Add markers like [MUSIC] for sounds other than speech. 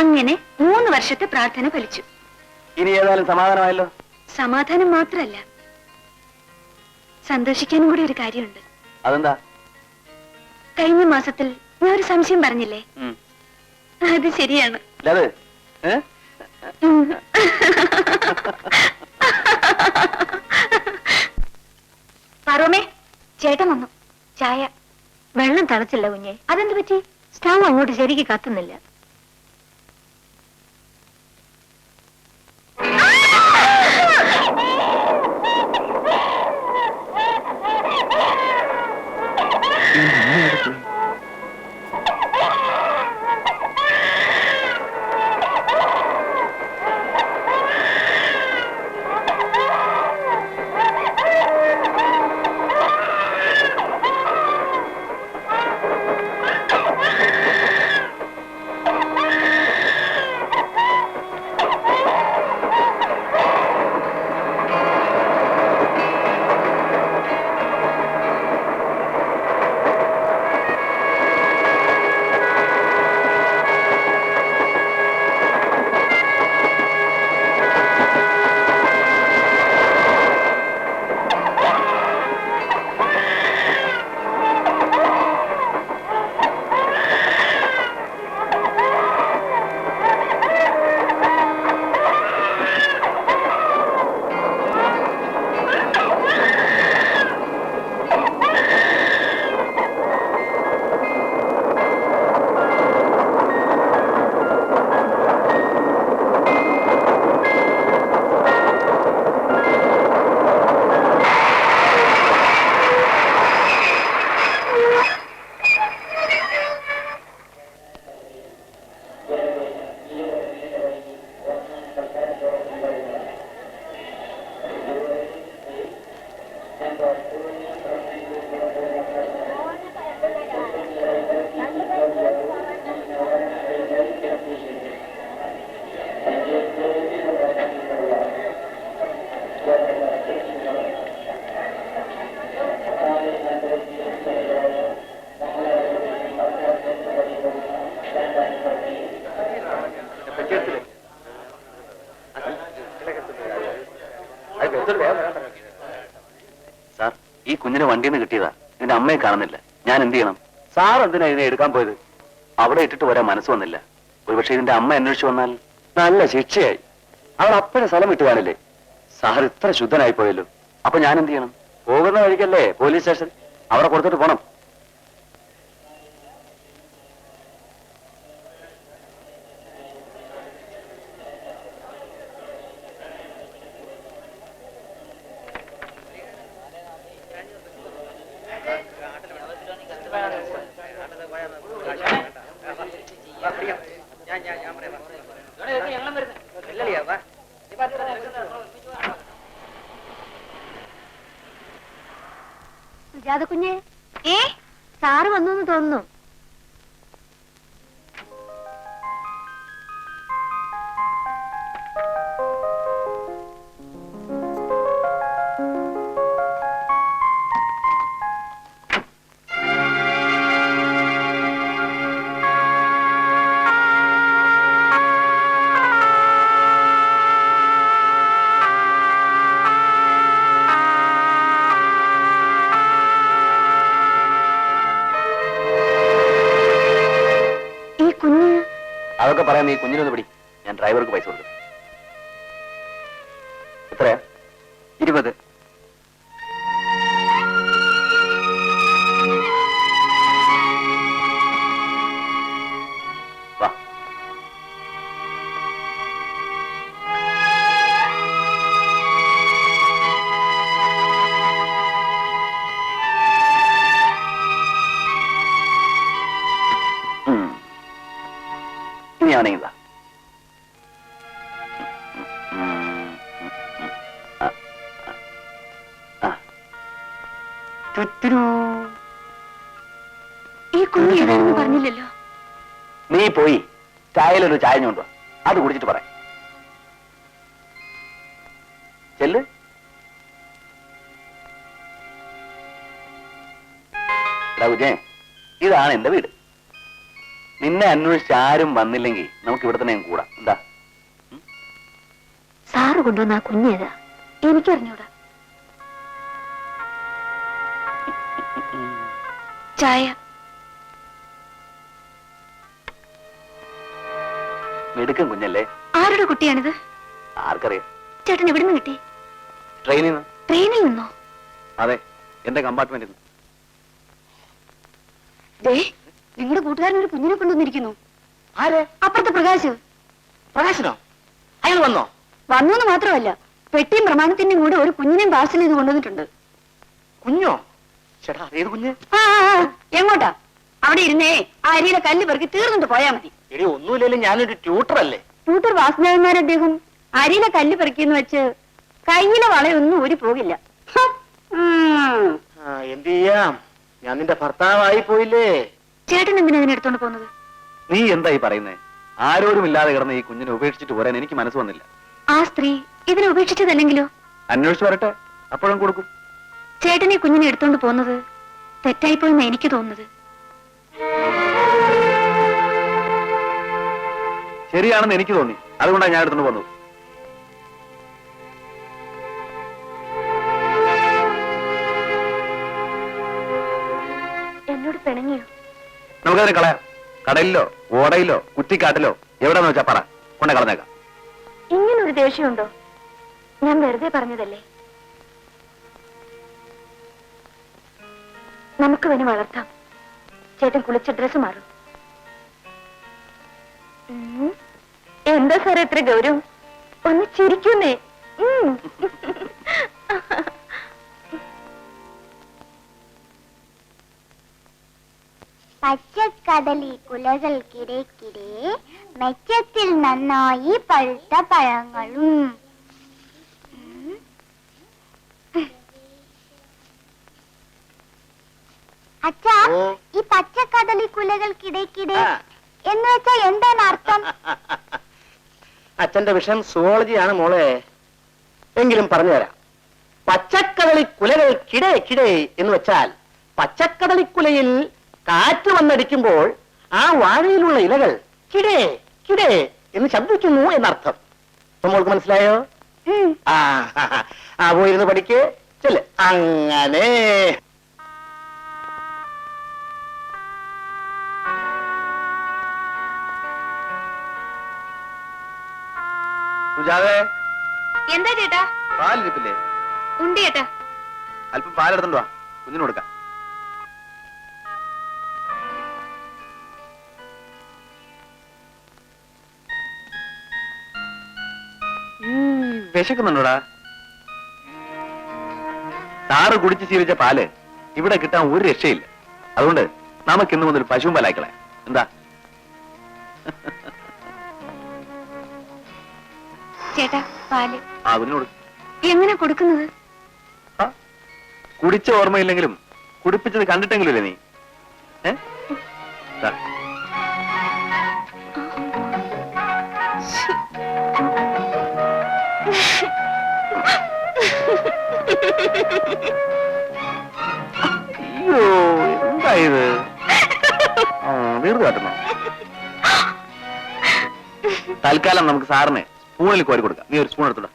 അങ്ങനെ മൂന്ന് വർഷത്തെ പ്രാർത്ഥന ഫലിച്ചു. ഇനി ഏതായാലും സമാധാനമായല്ലോ? സമാധാനം മാത്രല്ല സന്തോഷിക്കാനും കൂടി ഒരു കാര്യമുണ്ട്. അതെന്താ? കഴിഞ്ഞ മാസത്തിൽ ഞാൻ ഒരു സംശയം പറഞ്ഞില്ലേ? അത് ശരിയാണ്. പാറോമേ ചേട്ടൻ വന്നു. ചായ. വെള്ളം തളച്ചില്ല കുഞ്ഞെ. അതെന്ത് പറ്റി? സ്റ്റൗ അങ്ങോട്ട് ശരിക്ക് കത്തുന്നില്ല. ഈ കുഞ്ഞിനെ വണ്ടിയിൽ നിന്ന് കിട്ടിയതാ. ഇതിന്റെ അമ്മയെ കാണുന്നില്ല. ഞാൻ എന്ത് ചെയ്യണം? സാർ എന്തിനാ ഇതിനെ എടുക്കാൻ പോയത്? അവിടെ ഇട്ടിട്ട് വരാൻ മനസ്സ് വന്നില്ല. ഒരുപക്ഷെ ഇതിന്റെ അമ്മ അന്വേഷിച്ചു വന്നാൽ നല്ല ശിക്ഷയായി. അവൾ അപ്പഴും സ്ഥലം വിട്ടു കാണില്ലേ? സാർ ഇത്ര ശുദ്ധനായി പോയല്ലോ അപ്പൊ ഞാൻ എന്ത് ചെയ്യണം? പോകുന്ന വഴിക്കല്ലേ പോലീസ് സ്റ്റേഷൻ? അവിടെ കൊടുത്തിട്ട് പോണം. സുജാത കുഞ്ഞെ ഏ? സാറ് വന്നു തോന്നുന്നു. അതൊക്കെ പറയാൻ നീ കുഞ്ഞിനൊന്ന് പിടി. ഞാൻ ഡ്രൈവർക്ക് പൈസ കൊടുക്കും. എത്രയാ? ഇരുപത്. ഏതാണെന്ന് നീ പോയി ചായയിലൊരു ചായ കൊണ്ടുവാ അത് കുടിച്ചിട്ട് പറ. ചെല്ല്. കുഞ്ഞേ ഇതാണ് എന്റെ വീട്. നിന്നെ അന്വേഷിച്ച് ആരും വന്നില്ലെങ്കിൽ നമുക്ക് ഇവിടെ തന്നെ കൂടാ കൂടാം. എന്താ? സാറ് കൊണ്ടുവന്ന ആ കുഞ്ഞേതാ എനിക്കറിഞ്ഞൂടാ. ചായ. മെടുക്കും കുഞ്ഞല്ലേ? ആരുടെ കുട്ടിയാണിത്? ആർക്കറിയാം. ചേട്ടൻ എവിടെ നിന്ന് കിട്ടി? ട്രെയിനിൽ നിന്ന്. ട്രെയിനിൽ നിന്നോ? അതെ എന്റെ കമ്പാർട്ട്മെന്റിൽ നിന്ന് നിങ്ങളുടെ കൂട്ടുകാരൻ ഒരു കുഞ്ഞിനെ കൊണ്ടുവന്നിരിക്കുന്നു. ആരെ? അപ്പുറത്തെ പ്രകാശ്. പ്രകാശനോ? അയാൾ വന്നോ? വന്നു എന്ന് മാത്രമല്ല പെട്ടിയും പ്രമാണത്തിന്റെയും കൂടെ ഒരു കുഞ്ഞിനെയും പാർസൽ ചെയ്ത് കൊണ്ടുവന്നിട്ടുണ്ട്. കുഞ്ഞോ? ചേട്ടാ ഏത് കുഞ്ഞ്? ആ ആ, ആ, എങ്ങോട്ടാ? അവിടെ ഇരുന്നേ ആ അരിയിലെ കല്ല് പെറുക്കി തീർന്നിട്ട് പോയാ മതി. എടി ഒന്നുമില്ലല്ലോ ഞാനൊരു ട്യൂട്ടർ അല്ലേ ട്യൂട്ടർ വാസുദേവന്മാർ അദ്ദേഹം അരിയിലെ കല്ല് പെറുക്കിയെന്ന് വെച്ച് കയ്യിലെ വളയൊന്നും ഊരി പോകില്ല. എന്ത് ചെയ്യാം? ഞാൻ നിന്റെ ഭർത്താവായി പോയില്ലേ? ചേട്ടൻ എന്തിനാ ഇതിനെ എടുത്തോണ്ട് പോകുന്നത്? നീ എന്തായി പറയുന്നേ? ആരോരും ഇല്ലാതെ കിടന്ന് ഈ കുഞ്ഞിനെ ഉപേക്ഷിച്ചിട്ട് പോരാൻ എനിക്ക് മനസ്സ് വന്നില്ല. ആ സ്ത്രീ ഇതിനെ ഉപേക്ഷിച്ചതല്ലെങ്കിലോ? അന്വേഷിച്ചു വരട്ടെ. അപ്പോഴും കൊടുക്കും. ചേട്ടൻ ഈ കുഞ്ഞിനെ എടുത്തോണ്ട് പോകുന്നത് തെറ്റായിപ്പോയെന്ന് എനിക്ക് തോന്നുന്നത്. ശരിയാണെന്ന് എനിക്ക് തോന്നി. അതുകൊണ്ടാണ് ഞാൻ എടുത്തുകൊണ്ട് വന്നത്. എന്നോട് പിണങ്ങിയോ? നമുക്കതിനെ കളയാം. കടലിലോ ഓടയിലോ കുറ്റിക്കാട്ടിലോ എവിടെന്ന് വെച്ചാ പറ. കൊണ്ട കളഞ്ഞേക്കാം. ഇങ്ങനൊരു ദേഷ്യമുണ്ടോ? ഞാൻ വെറുതെ പറഞ്ഞതല്ലേ? നമുക്ക് അവനെ വളർത്താം. ചേട്ടൻ കുളിച്ച ഡ്രസ്സ് മാറും. എന്താ സാറേ ഇത്ര ഗൗരവം ഒന്ന് ചിരിക്കുന്നേ. പച്ചക്കടലി കുലകൾക്കിടയ്ക്കിടെ മെച്ചത്തിൽ നന്നായി പഴുത്ത പഴങ്ങളും. അച്ഛാ ഈ പച്ചക്കടലി കുലകൾക്കിടയ്ക്കിടെ. എന്ന് വെച്ചാ എന്താണ് അർത്ഥം [LAUGHS] അച്ഛന്റെ വിഷയം സുവോളജിയാണ് മോളെ. എങ്കിലും പറഞ്ഞുതരാം. പച്ചക്കടലി കുലകൾ കിടേ കിടേ എന്ന് വെച്ചാൽ പച്ചക്കതളിക്കുലയിൽ കാറ്റ് വന്നടിക്കുമ്പോൾ ആ വാഴയിലുള്ള ഇലകൾ കിടേ കിടേ എന്ന് ശബ്ദിക്കുന്നു എന്നർത്ഥം. മോൾക്ക് മനസ്സിലായോ? ആ പോയിരുന്ന് ചെല്ലേ ചെല്ല്. അങ്ങനെ. സുജാതെ എന്താ ചേട്ടാ? പാലിരിപ്പില്ലേ? ഉണ്ട് ചേട്ടാ. അല്പം പാലെടുത്തോണ്ട് വാ. കുഞ്ഞിന് കൊടുക്കാം. വിശക്കുന്നുണ്ടോടാ? താറ് കുടിച്ച് ശീലിച്ച പാൽ ഇവിടെ കിട്ടാൻ ഒരു രക്ഷയില്ല. അതുകൊണ്ട് നമുക്ക് ഇന്ന് മുതൽ പശുവും പാലാക്കളെ എന്താ? ചേട്ടാ പാൽ. എങ്ങനെ കൊടുക്കുന്നത്? കുടിച്ച ഓർമ്മയില്ലെങ്കിലും കുടിപ്പിച്ചത് കണ്ടിട്ടെങ്കിലും നീ. അയ്യോ വീർത്ത് കാട്ടുന്നു? [LAUGHS] തൽക്കാലം നമുക്ക് സാറിന് സ്പൂണിൽ കോരി കൊടുക്കാം. നീ ഒരു സ്പൂൺ എടുത്തോടാ.